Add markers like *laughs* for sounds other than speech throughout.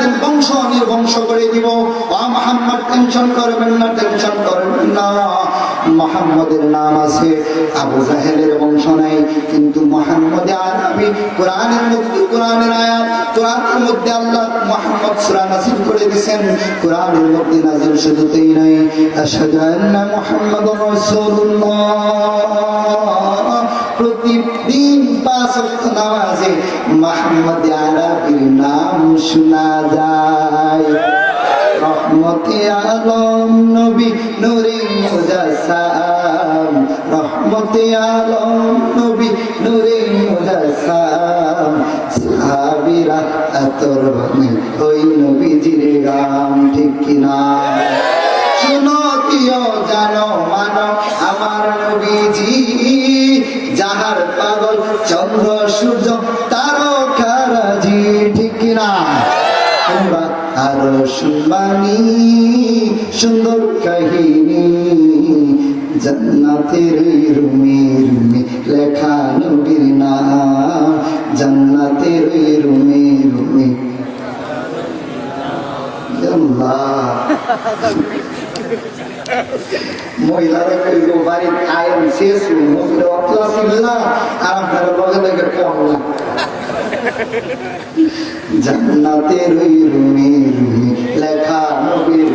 দিন বংশ নির্বংশ করে দিব। মোহাম্মদ টেনশন করবেন না টেনশন করবেন না। মোহাম্মদের নাম আছে আবু জাহেলের বংশ নাই, কিন্তু মোহাম্মদ আরবি কোরআনের মধ্যে, কোরআনের আয়াত, কোরআনের মধ্যে আল্লাহ মোহাম্মদ সূরা নাযিল করে দিবেন কোরআনের মধ্যে নাযিল শুধুতেই নাই, আশহাদু আন্না মুহাম্মাদুর রাসূলুল্লাহ। প্রতিদিন পাঁচ নামাজে মোহাম্মদ আরবির নাম শোনা যায়। রহমতে আলম নবী নুরে মুজাসাম। রহমতে আলম নবী নুরে মুজাসাম। সাহাবিরা আতর বানে ওই নবীজির গাম ঠিক কিনা? শুনো কিও জানো মানো আমার নবীজি। পাগল চন্দ্র, সূর্য তারকারাজি ঠিক কিনা? তোমরা আরও শুনবানি, সুন্দর কাহিনী। জান্নাতের রুমে রুমে লেখা নবীর নাম, জান্নাতের রুমে রুমে। আল্লাহ। *laughs* মহিলারা কইব বাড়ির আয়ের শেষ মহিলা অতলা ছিল না লগে লগে কামলা জান্নাতের লেখা নবীর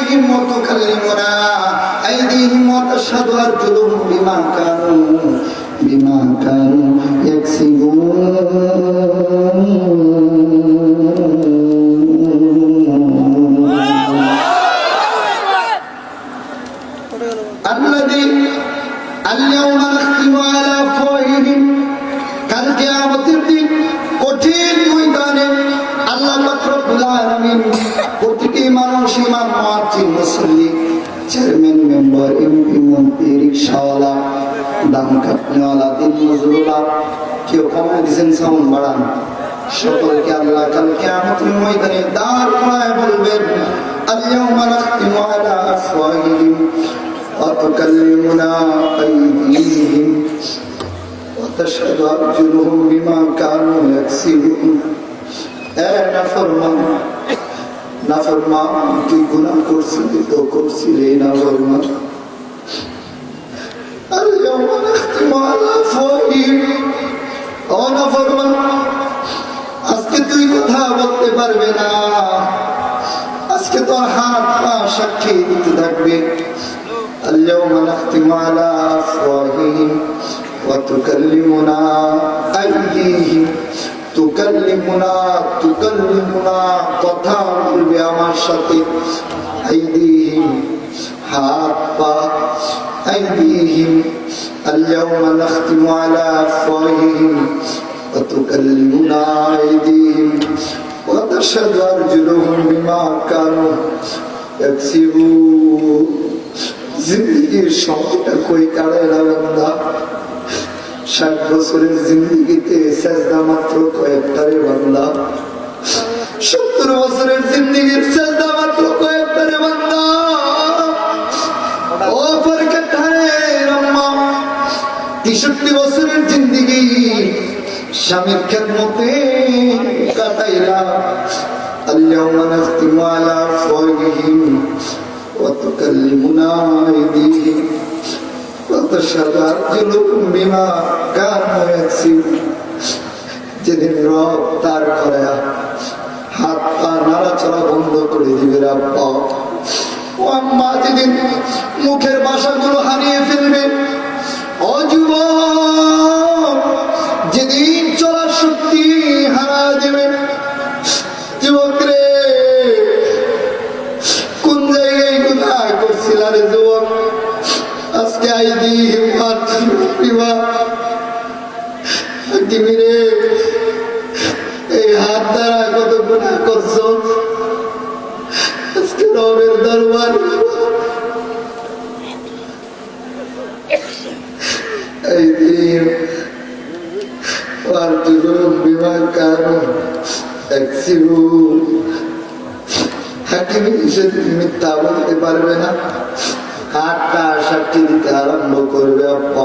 আফওয়াহিহিম ওয়া তুকাল্লিমুনা আইদিহিম ওয়া তাশহাদু আরজুলুহুম বিমা কানু বিমা চেয়ারম্যান মেম্বার এমপি মন্ত্রী রিক্সাওয়ালা দাম কাটনেওয়ালা দিন মজুরওয়ালা কেউ কমায় দিয়েছেন সাউন্ড বাড়ান সকলকে আল্লাহ কাল কিয়ামতের ময়দানে দাঁড় করায় বলবেন আল্লাহুম্মা নাখতিমু আলা আফওয়াহিহিম وتكلمنا أيديهم وتشهد أرجلهم بما كانوا يكسبون এ নাফরমান নাফরমান কি গুনাহ করছিলি তো করছিলি নাফরমান اليوم نختم على أفواههم ও নাফরমান আজকে তুই কথা বলতে পারবে না আজকে তোর হাত পা সাক্ষী দিতে থাকবে اليوم نختم على أفواههم وتكلمنا أيديهم তুকাল্লিমুনা তুকাল্লিমুনা কথা বলবে আমার সাথে আইদিহিম হাত পা আইদিহিম اليوم نختم على أفواههم وتكلمنا أيديهم وتشهد أرجلهم بما كانوا يكسبون জিন্দগির সময়টা কই কাড়ে না বান্দা ষাট বছরের জিন্দগিতে সেজদা মাত্র কয়েকটারে বান্দা সত্তর বছরের জিন্দগির সেজদা মাত্র কয়েকটারে বান্দা ও পরীক্ষায় রম্মা তেষট্টি বছরের জিন্দগি স্বামীর খেদমতে কাটাইলা اليوم نختم على أفواههم وتكلمنا أيديهم وتشهد أرجلهم بما كانوا يكسبون যেদিন রব তার করে হাত পা নাড়াচড়া বন্ধ করে দিবে রাব্বা ও আম্মা যেদিন মুখের বাসাগুলো হারিয়ে ফেলবে ও যুবক যেদিন রে এই হাত দ্বারা কত গুণা করছ? আজকে রবের দরবার এই দিন বিমা কারণ এক একসিউ হাকিম মিথ্যা বলতে পারবে না। হাতটা সাক্ষী দিতে আরম্ভ করবে আব্বা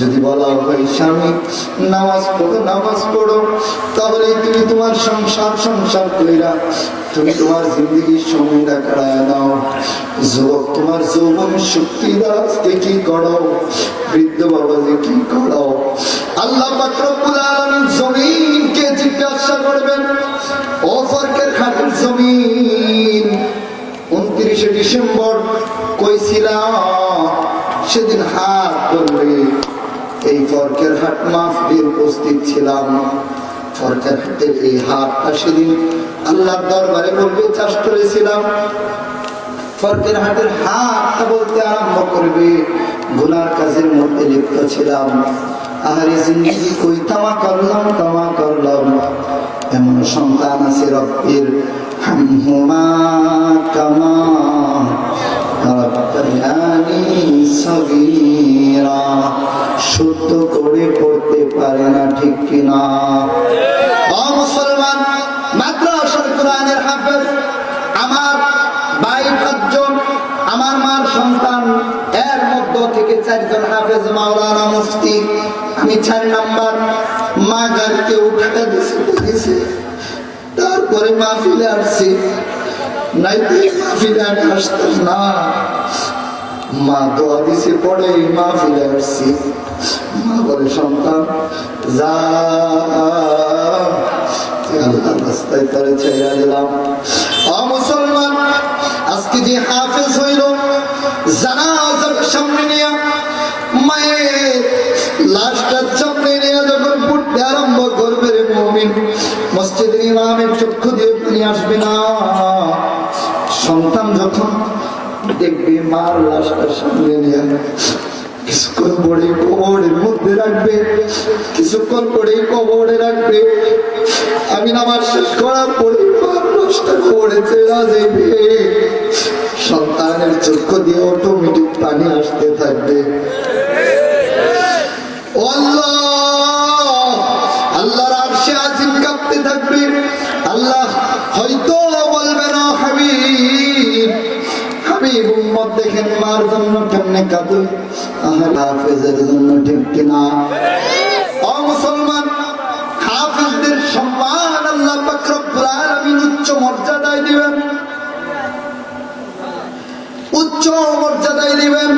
যদি বলা হয় স্বামী, নামাজ পড়ো নামাজ পড়ো, তাহলে তুমি তোমার সংসার সংসার কইরা তুমি তোমার জিন্দগির সময়টা কাটায় নাও যুবক, তোমার যৌবন শক্তি আজকে কি করো? বৃদ্ধ বাবা যে কি করো? আল্লাহ আলম জমিনকে জিজ্ঞাসা করবেন, ও ফরকের খাটের জমিন, উনত্রিশে ডিসেম্বর কইছিলাম সেদিন হাত ধরবে উপস্থিত ছিলাম। এই সেদিন আল্লাহর দরবারে বলবে, চাষ করেছিলাম। বলতে আরম্ভ করবে। কাজের মধ্যে লিপ্ত ছিলাম। আহারে জিন্দগি কই? তামা করলাম তামা করলাম। এমন সন্তান আছে রব্বির। হামহুমা কামা শুদ্ধ কিনা। মুসলমান, মাদ্রাসার কোরআনের হাফেজ, আমার ভাই পাঁচজন, আমার মার সন্তান, এর মধ্য থেকে চারজন হাফেজ মাওলানা মুফতি। আমি চার নাম্বার মা গাড়িতে দিছে তারপরে মাহফিলে আসছি। নাইতে মাহফিলে আমি আসতাম না। মা দোয়া দিছে পরে মাহফিলে আসছি। মা বলে সন্তান। যা রাস্তায় দিলাম। মুসলমান, আজকে যে হাফেজ হইল, জানাজার সামনে নিয়ে, মায়ের লাশটার সামনে নিয়ে যখন পড়তে আরম্ভ করবে রে মমিন, মসজিদের ইমামের চক্ষু দিয়ে পানি আসবে না। সন্তান যখন দেখবে মার লাশটার সামনে নিয়ে কিছুক্ষণ পরে কবরের মধ্যে রাখবে, কিছুক্ষণ পরে কবরে রাখবে। আমি নামাজ শেষ করার পরে কবরে চেরা যাবে সন্তানের চক্ষু দিয়ে অটোমেটিক পানি আসতে থাকবে। আল্লাহ! আল্লাহর আরশে আজিম কাঁপতে থাকবে। আল্লাহ হয়তো বলবে না, হাবিব। হাবিব উম্মত দেখেন মার জন্য কেমনে কাঁদে হাফেজের জন্য ঠিক কিনা? ও মুসলমান হাফেজদের সম্মান আল্লাহ আলামিন উচ্চ মর্যাদায় দিবেন। উচ্চ মর্যাদায় দিবেন।